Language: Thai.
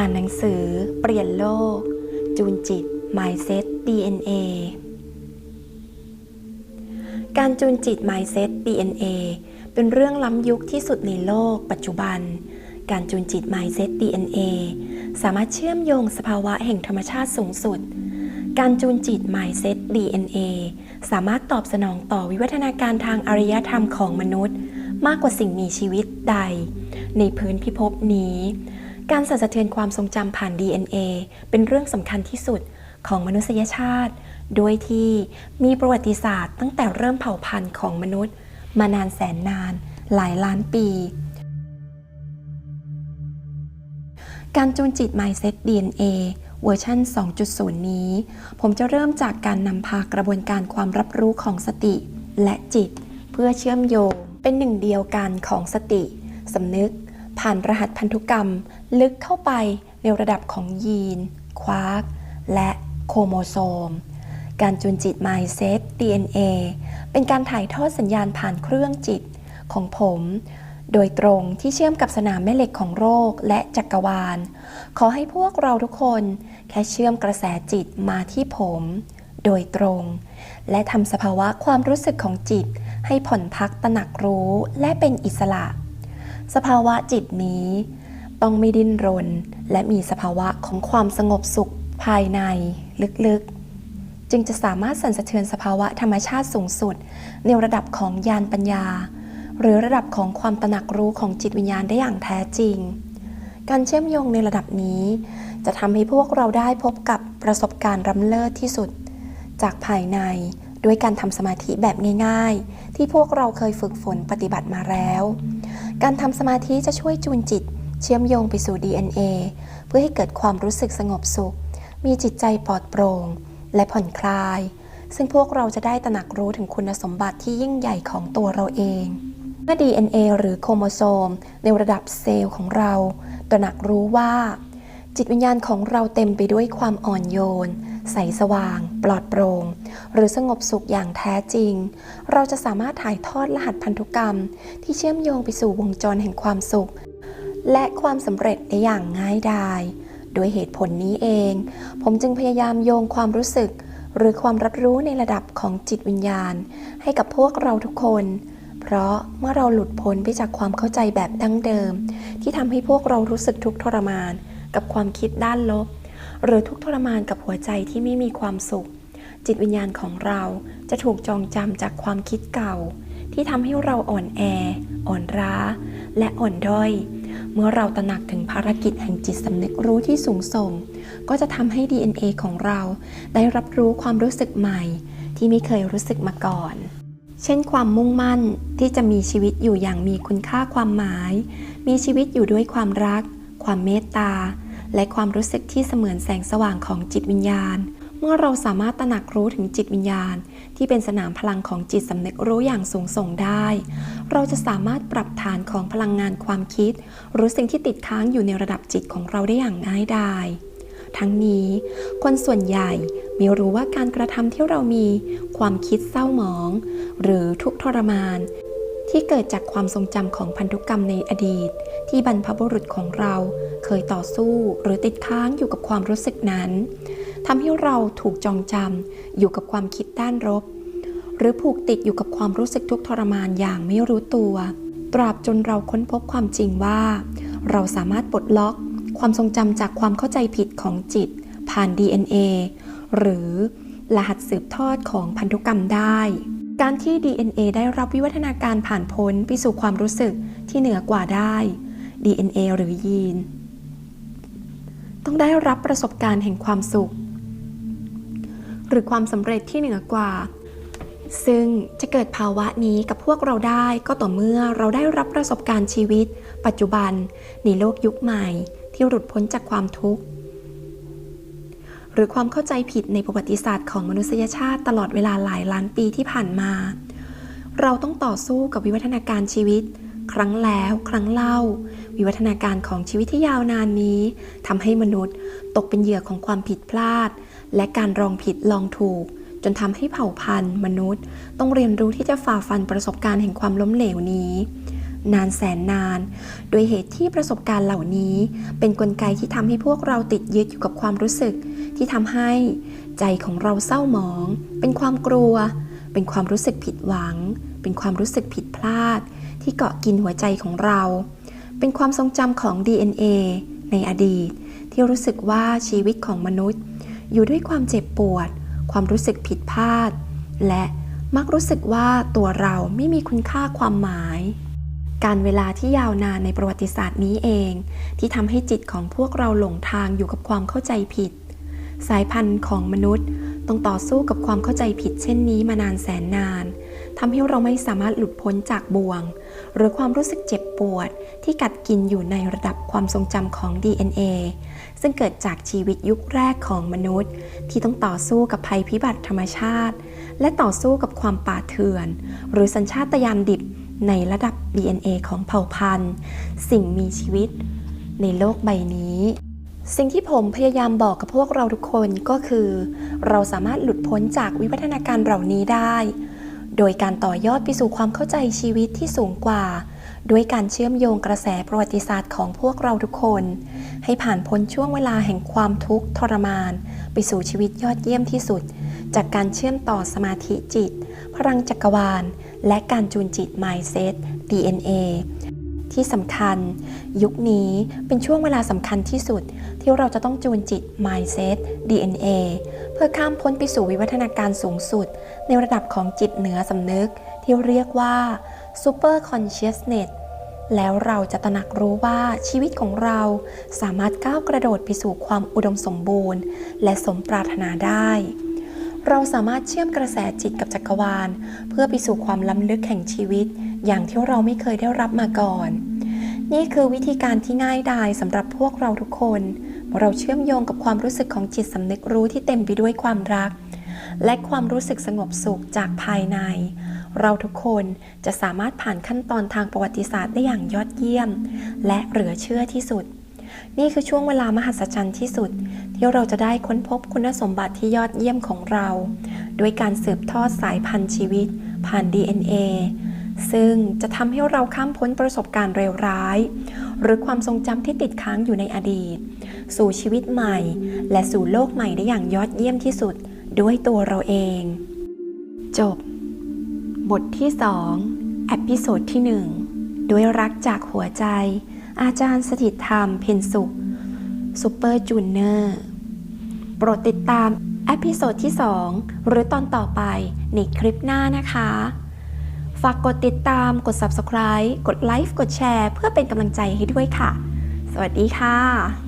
อ่านหนังสือ เปลี่ยนโลก จูนจิต Mindset DNA การจูนจิต Mindset DNA เป็นเรื่องล้ำยุคที่สุดในโลกปัจจุบัน การจูนจิต Mindset DNA สามารถเชื่อมโยงสภาวะแห่งธรรมชาติสูงสุด การจูนจิต Mindset DNA สามารถตอบสนองต่อวิวัฒนาการทางอารยธรรมของมนุษย์ มากกว่าสิ่งมีชีวิตใด ในพื้นพิภพนี้ การสั่นสะเทือนความทรงจำผ่าน DNA เป็นเรื่องสำคัญที่สุดของมนุษยชาติ โดยที่มีประวัติศาสตร์ตั้งแต่เริ่มเผ่าพันธุ์ของมนุษย์ มานานแสนนาน หลายล้านปี การจูนจิต Mindset DNA เวอร์ชัน2.0 นี้ ผมจะเริ่มจากการนำพากระบวนการความรับรู้ของสติ และจิต เพื่อเชื่อมโยงเป็นหนึ่งเดียวกันของสติสำนึก ผ่านรหัสพันธุกรรม ลึกเข้าไปในระดับของยีน ควาร์ก และโครโมโซม การจูนจิต Mindset DNA เป็นการถ่ายทอดสัญญาณผ่านเครื่องจิตของผม โดยตรงที่เชื่อมกับสนามแม่เหล็กของโรคและจักรวาล ขอให้พวกเราทุกคนแค่เชื่อมกระแสจิตมาที่ผม โดยตรง และทำสภาวะความรู้สึกของจิต ให้ผ่อนพักตระหนักรู้และเป็นอิสระ สภาวะจิตนี้ ต้องไม่ดิ้นรน และมีสภาวะของความสงบสุขภายในลึกๆ จึงจะสามารถสั่นสะเทือนสภาวะธรรมชาติสูงสุด ในระดับของญาณปัญญา หรือระดับของความตระหนักรู้ของจิตวิญญาณได้อย่างแท้จริง การเชื่อมโยงในระดับนี้ จะทำให้พวกเราได้พบกับประสบการณ์ล้ำเลิศที่สุด จากภายในด้วยการทำสมาธิแบบง่ายๆ ที่พวกเราเคยฝึกฝนปฏิบัติมาแล้ว การทำสมาธิจะช่วยจูนจิต เชื่อมโยงไปสู่ DNA เพื่อให้เกิดความรู้สึกสงบสุข มีจิตใจปลอดโปร่ง และผ่อนคลาย ซึ่งพวกเราจะได้ตระหนักรู้ถึงคุณสมบัติที่ยิ่งใหญ่ของตัวเราเองเมื่อ DNA หรือโครโมโซม ในระดับเซลล์ของเรา ตระหนักรู้ว่า จิตวิญญาณของเราเต็มไปด้วยความอ่อนโยนใสสว่าง ปลอดโปร่ง หรือสงบสุขอย่างแท้จริง เราจะสามารถถ่ายทอดรหัสพันธุกรรม ที่เชื่อมโยงไปสู่วงจรแห่งความสุข และความสำเร็จได้อย่างง่ายดายโดยเหตุผลนี้เอง ผมจึงพยายามโยงความรู้สึก หรือความรับรู้ในระดับของจิตวิญญาณ ให้กับพวกเราทุกคน เพราะเมื่อเราหลุดพ้นไปจากความเข้าใจแบบดั้งเดิม ที่ทำให้พวกเรารู้สึกทุกทรมาน กับความคิดด้านลบ หรือทุกทรมานกับหัวใจที่ไม่มีความสุข จิตวิญญาณของเราจะถูกจองจำจากความคิดเก่า ที่ทำให้เราอ่อนแอ อ่อนล้า และอ่อนด้อย เมื่อเราตระหนักถึงภารกิจแห่งจิตสำนึกรู้ที่สูงส่ง ก็จะทำให้ DNA ของเราได้รับรู้ความรู้สึกใหม่ ที่ไม่เคยรู้สึกมาก่อน เช่นความมุ่งมั่นที่จะมีชีวิตอยู่อย่างมีคุณค่าความหมาย มีชีวิตอยู่ด้วยความรัก ความเมตตา และความรู้สึกที่เสมือนแสงสว่างของจิตวิญญาณ เมื่อเราสามารถตระหนักรู้ถึงจิตวิญญาณ ที่เป็นสนามพลังของจิตสำนึกรู้อย่างสูงส่งได้ เราจะสามารถปรับฐานของพลังงานความคิด หรือสิ่งที่ติดค้างอยู่ในระดับจิตของเราได้อย่างง่ายดายทั้งนี้ คนส่วนใหญ่ไม่รู้ว่าการกระทำที่เรามีความคิดเศร้าหมอง หรือทุกข์ทรมาน ที่เกิดจากความทรงจำของพันธุกรรมในอดีต ที่บรรพบุรุษของเราเคยต่อสู้หรือติดค้างอยู่กับความรู้สึกนั้น ทำให้เราถูกจองจำอยู่กับความคิดด้านลบหรือผูกติดอยู่กับความรู้สึกทุกข์ทรมานอย่างไม่รู้ตัว ตราบจนเราค้นพบความจริงว่า เราสามารถปลดล็อก ความทรงจำจากความเข้าใจผิดของจิต ผ่าน DNA หรือรหัสสืบทอดของพันธุกรรมได้ การที่ DNA ได้รับวิวัฒนาการผ่านพ้นไปสู่ความรู้สึกที่เหนือกว่าได้ DNA หรือยีน ต้องได้รับประสบการณ์แห่งความสุข หรือความสำเร็จที่เหนือกว่า ซึ่งจะเกิดภาวะนี้กับพวกเราได้ก็ต่อเมื่อเราได้รับประสบการณ์ชีวิต ปัจจุบันในโลกยุคใหม่ ที่หลุดพ้นจากความทุกข์ หรือความเข้าใจผิดในประวัติศาสตร์ของมนุษยชาติตลอดเวลาหลายล้านปีที่ผ่านมา เราต้องต่อสู้กับวิวัฒนาการชีวิต ครั้งแล้วครั้งเล่า วิวัฒนาการของชีวิตที่ยาวนานนี้ทำให้มนุษย์ตกเป็นเหยื่อของความผิดพลาด และการลองผิดลองถูก จนทำให้เผ่าพันธุ์ มนุษย์ ต้องเรียนรู้ที่จะฝ่าฟันประสบการณ์แห่งความล้มเหลวนี้ นานแสนนาน โดยเหตุที่ประสบการณ์เหล่านี้ เป็นนกลไกที่ทำให้พวกเราติดยึดอยู่กับความรู้สึก ที่ทำให้ใจของเราเศร้าหมอง เป็นความกลัว เป็นความรู้สึกผิดหวัง เป็นความรู้สึกผิดพลาด ที่เกาะกินหัวใจของเรา เป็นความทรงจำของ DNA ในอดีต ที่รู้สึกว่าชีวิตของมนุษย์ อยู่ด้วยความเจ็บปวด ความรู้สึกผิดพลาด และมักรู้สึกว่าตัวเราไม่มีคุณค่าความหมาย การเวลาที่ยาวนานในประวัติศาสตร์นี้เอง ที่ทำให้จิตของพวกเราหลงทางอยู่กับความเข้าใจผิด สายพันธุ์ของมนุษย์ต้องต่อสู้กับความเข้าใจผิดเช่นนี้มานานแสนนานทำให้เราไม่สามารถหลุดพ้นจากบ่วง หรือความรู้สึกเจ็บ ปวดที่กัดกินอยู่ในระดับความทรงจำของ DNA ซึ่งเกิดจากชีวิตยุคแรกของมนุษย์ ที่ต้องต่อสู้กับภัยพิบัติธรรมชาติ และต่อสู้กับความป่าเถื่อน หรือสัญชาตญาณดิบในระดับ DNA ของเผ่าพันธุ์ สิ่งมีชีวิต ในโลกใบนี้ สิ่งที่ผมพยายามบอกกับพวกเราทุกคนก็คือ เราสามารถหลุดพ้นจากวิวัฒนาการเหล่านี้ได้ โดยการต่อยอดไปสู่ความเข้าใจชีวิตที่สูงกว่า ด้วยการเชื่อมโยงกระแสประวัติศาสตร์ของพวกเราทุกคน ให้ผ่านพ้นช่วงเวลาแห่งความทุกข์ทรมาน ไปสู่ชีวิตยอดเยี่ยมที่สุด จากการเชื่อมต่อสมาธิจิต พลังจักรวาล และการจูนจิต mindset DNA ที่สำคัญ ยุคนี้เป็นช่วงเวลาสำคัญที่สุด ที่เราจะต้องจูนจิต mindset DNA เพื่อข้ามพ้นไปสู่วิวัฒนาการสูงสุด ในระดับของจิตเหนือสำนึกที่เรียกว่า super consciousness แล้วเราจะตระหนักรู้ว่าชีวิตของเราสามารถก้าวกระโดดไปสู่ความอุดมสมบูรณ์ และสมปรารถนาได้ เราสามารถเชื่อมกระแสจิตกับจักรวาล เพื่อไปสู่ความล้ำลึกแห่งชีวิต อย่างที่เราไม่เคยได้รับมาก่อน นี่คือวิธีการที่ง่ายดายสำหรับพวกเราทุกคน เราเชื่อมโยงกับความรู้สึกของจิตสำนึกรู้ที่เต็มไปด้วยความรัก และความรู้สึกสงบสุขจากภายใน เราทุกคนจะสามารถผ่านขั้นตอนทางประวัติศาสตร์ได้อย่างยอดเยี่ยม และเหลือเชื่อที่สุด นี่คือช่วงเวลามหัศจรรย์ที่สุด ที่เราจะได้ค้นพบคุณสมบัติที่ยอดเยี่ยมของเรา ด้วยการสืบทอดสายพันธุ์ชีวิต ผ่าน DNA ซึ่งจะทำให้เราข้ามพ้นประสบการณ์เลวร้าย หรือความทรงจำที่ติดค้างอยู่ในอดีต สู่ชีวิตใหม่ และสู่โลกใหม่ได้อย่างยอดเยี่ยมที่สุด ด้วยตัวเราเอง จบ บทที่2เอพิโซดที่1ด้วยรักจากหัวใจ อาจารย์สถิตธรรมเพนสุขซูเปอร์จูเนอร์โปรดติดตามอพิโซดที่ 2 หรือตอนต่อไปในคลิปหน้านะคะ ฝากกดติดตามกด Subscribe กดไลค์กดแชร์ เพื่อเป็นกำลังใจให้ด้วยค่ะ สวัสดีค่ะ